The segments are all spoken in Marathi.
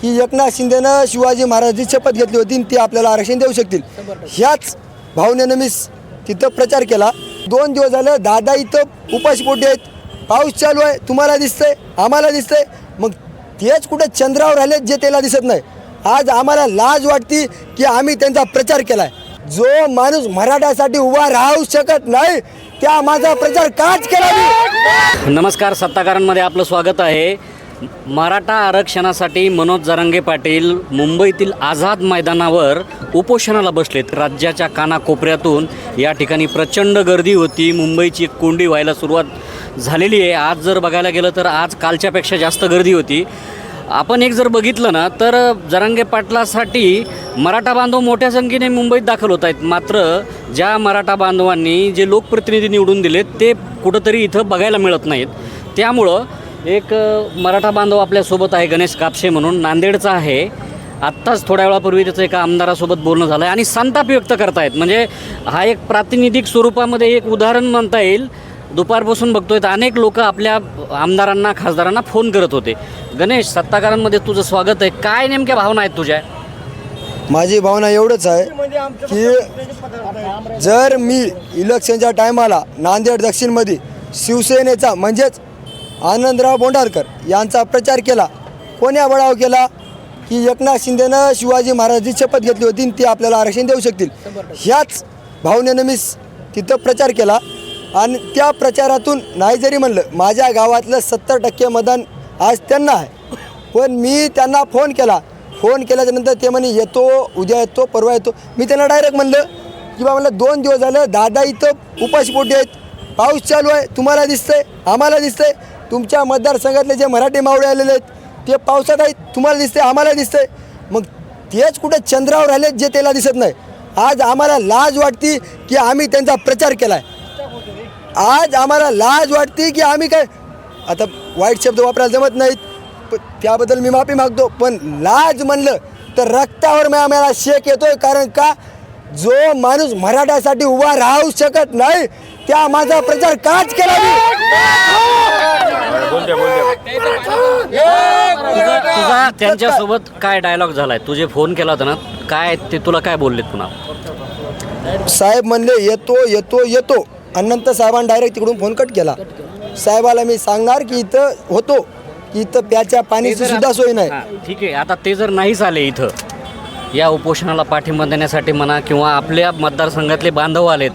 की एकनाथ शिंदेनं शिवाजी महाराजांची शपथ घेतली होती आणि ती आपल्याला आरक्षण देऊ शकतील. ह्याच भावनेनं मी तिथं प्रचार केला. दोन दिवस झालं दादा इथं उपाशीपोटी आहेत. पाऊस चालू आहे. तुम्हाला दिसतंय आम्हाला दिसतंय. मग तेच कुठे चंद्रावर राहिले जे त्याला दिसत नाही. आज आम्हाला लाज वाटती की आम्ही त्यांचा प्रचार केलाय. जो माणूस मराठ्यासाठी उभा राहू शकत नाही त्या माझा प्रचार काच केला नमस्कार सत्ताकारांमध्ये आपलं स्वागत आहे. मराठा आरक्षणासाठी मनोज जरांगे पाटील मुंबईतील आझाद मैदानावर उपोषणाला बसलेत. राज्याच्या कानाकोपऱ्यातून या ठिकाणी प्रचंड गर्दी होती. मुंबईची एक कोंडी व्हायला सुरुवात झालेली आहे. आज जर बघायला गेलं तर आज कालच्यापेक्षा जास्त गर्दी होती. आपण एक जर बघितलं ना तर जरांगे पाटलासाठी मराठा बांधव मोठ्या संख्येने मुंबईत दाखल होत आहेत. मात्र ज्या मराठा बांधवांनी जे लोकप्रतिनिधी निवडून दिलेत ते कुठंतरी इथं बघायला मिळत नाहीत. त्यामुळं एक मराठा बांधव आपल्यासोबत आहे गणेश कापसे म्हणून. नांदेडचा आहे. आत्ताच थोड्या वेळापूर्वी त्याचं एका आमदारासोबत बोलणं झालं आहे आणि संताप व्यक्त करतायत. म्हणजे हा एक प्रातिनिधिक स्वरूपामध्ये एक उदाहरण म्हणता येईल. दुपारपासून बघतोय तर अनेक लोक आपल्या आमदारांना खासदारांना फोन करत होते. गणेश सत्ताकारांमध्ये तुझं स्वागत आहे. काय नेमक्या भावना आहेत तुझ्या? माझी भावना एवढंच आहे की जर मी इलेक्शनच्या टायमाला नांदेड दक्षिणमध्ये शिवसेनेचा म्हणजेच आनंदराव बोंडारकर यांचा प्रचार केला. कोण्या बळाव केला? की एकनाथ शिंदेनं शिवाजी महाराजांची शपथ घेतली होती आणि ती आपल्याला आरक्षण देऊ शकतील. ह्याच भावनेनं मी तिथं प्रचार केला. आणि त्या प्रचारातून नाही जरी म्हणलं माझ्या गावातलं सत्तर टक्के मतदान आज त्यांना आहे. पण मी त्यांना फोन केला. फोन केल्याच्यानंतर ते म्हणे येतो उद्या येतो परवा येतो. मी त्यांना डायरेक्ट म्हणलं की बा म्हणलं दोन दिवस झालं दादा इथं उपाशीपोटी आहेत. पाऊस चालू आहे तुम्हाला दिसतंय आम्हाला दिसतंय. तुमच्या मतदारसंघातले जे मराठी मावळे आलेले आहेत ते पावसात आहेत तुम्हाला दिसते आम्हाला दिसतंय. मग तेच कुठे चंद्रावर आलेत जे त्याला दिसत नाही. आज आम्हाला लाज वाटती की आम्ही त्यांचा प्रचार केला आहे आज आम्हाला लाज वाटते की आम्ही काय आता वाईट शब्द वापरायला जमत नाहीत त्याबद्दल मी माफी मागतो. पण लाज म्हणलं तर रक्तावर मी आम्हाला शेक येतोय. कारण का? जो माणूस मराठ्यासाठी उभा राहू शकत नाही त्या माझा प्रचार काच केला मी. तुझा त्यांच्यासोबत काय डायलॉग झालाय? तुझे फोन केला होता ना काय ते तुला काय बोललेत पुन्हा? साहेब म्हणले येतो येतो येतो. नंतर साहेबांनी डायरेक्ट तिकडून फोन कट केला. साहेबाला मी सांगणार की इथं होतो की इथं प्याच्या पाण्याची सुद्धा सोय नाही. ठीक आहे आता ते जर नाहीच आले इथं या उपोषणाला पाठिंबा देण्यासाठी म्हणा किंवा आपल्या मतदारसंघातले बांधव आलेत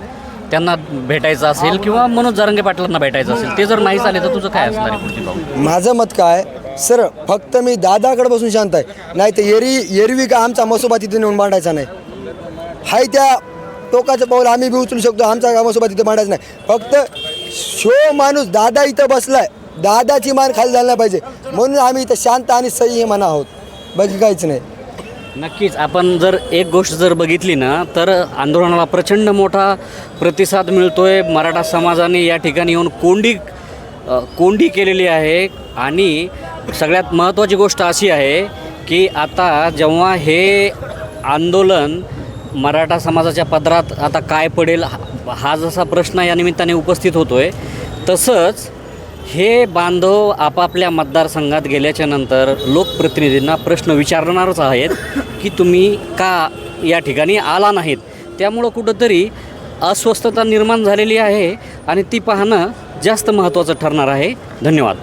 त्यांना भेटायचं असेल किंवा मनोज जारंगे पाटलांना भेटायचं असेल ते जर नाही झाले तर तुझं काय असणार आहे पुढची पाऊल? माझं मत काय सर फक्त मी दादाकडे बसून शांत आहे. नाही तर एरी एरवी का आमचा मसोबा तिथे नेऊन मांडायचा नाही. हाय त्या टोकाचं पाऊल आम्ही बी उचलू शकतो आमचा मसोबा तिथे मांडायचा नाही. फक्त शो माणूस दादा इथं बसलाय दादाची मान खाली झाली नाही पाहिजे. म्हणून आम्ही इथं शांत आणि सही हे म्हणा आहोत. बाकी काहीच नाही. नक्कीच. आपण जर एक गोष्ट जर बघितली ना तर आंदोलनाला प्रचंड मोठा प्रतिसाद मिळतोय. मराठा समाजाने या ठिकाणी येऊन कोंडी कोंडी केलेली आहे. आणि सगळ्यात महत्त्वाची गोष्ट अशी आहे की आता जेव्हा हे आंदोलन मराठा समाजाच्या पदरात आता काय पडेल हा- हा जसा प्रश्न या निमित्ताने उपस्थित होतोय. तसंच हे बांधव आपापल्या मतदारसंघात गेल्याच्यानंतर लोकप्रतिनिधींना प्रश्न विचारणारच आहेत की तुम्ही का या ठिकाणी आला नाहीत? त्यामुळं कुठंतरी अस्वस्थता निर्माण झालेली आहे आणि ती पाहणं जास्त महत्त्वाचं ठरणार आहे. धन्यवाद.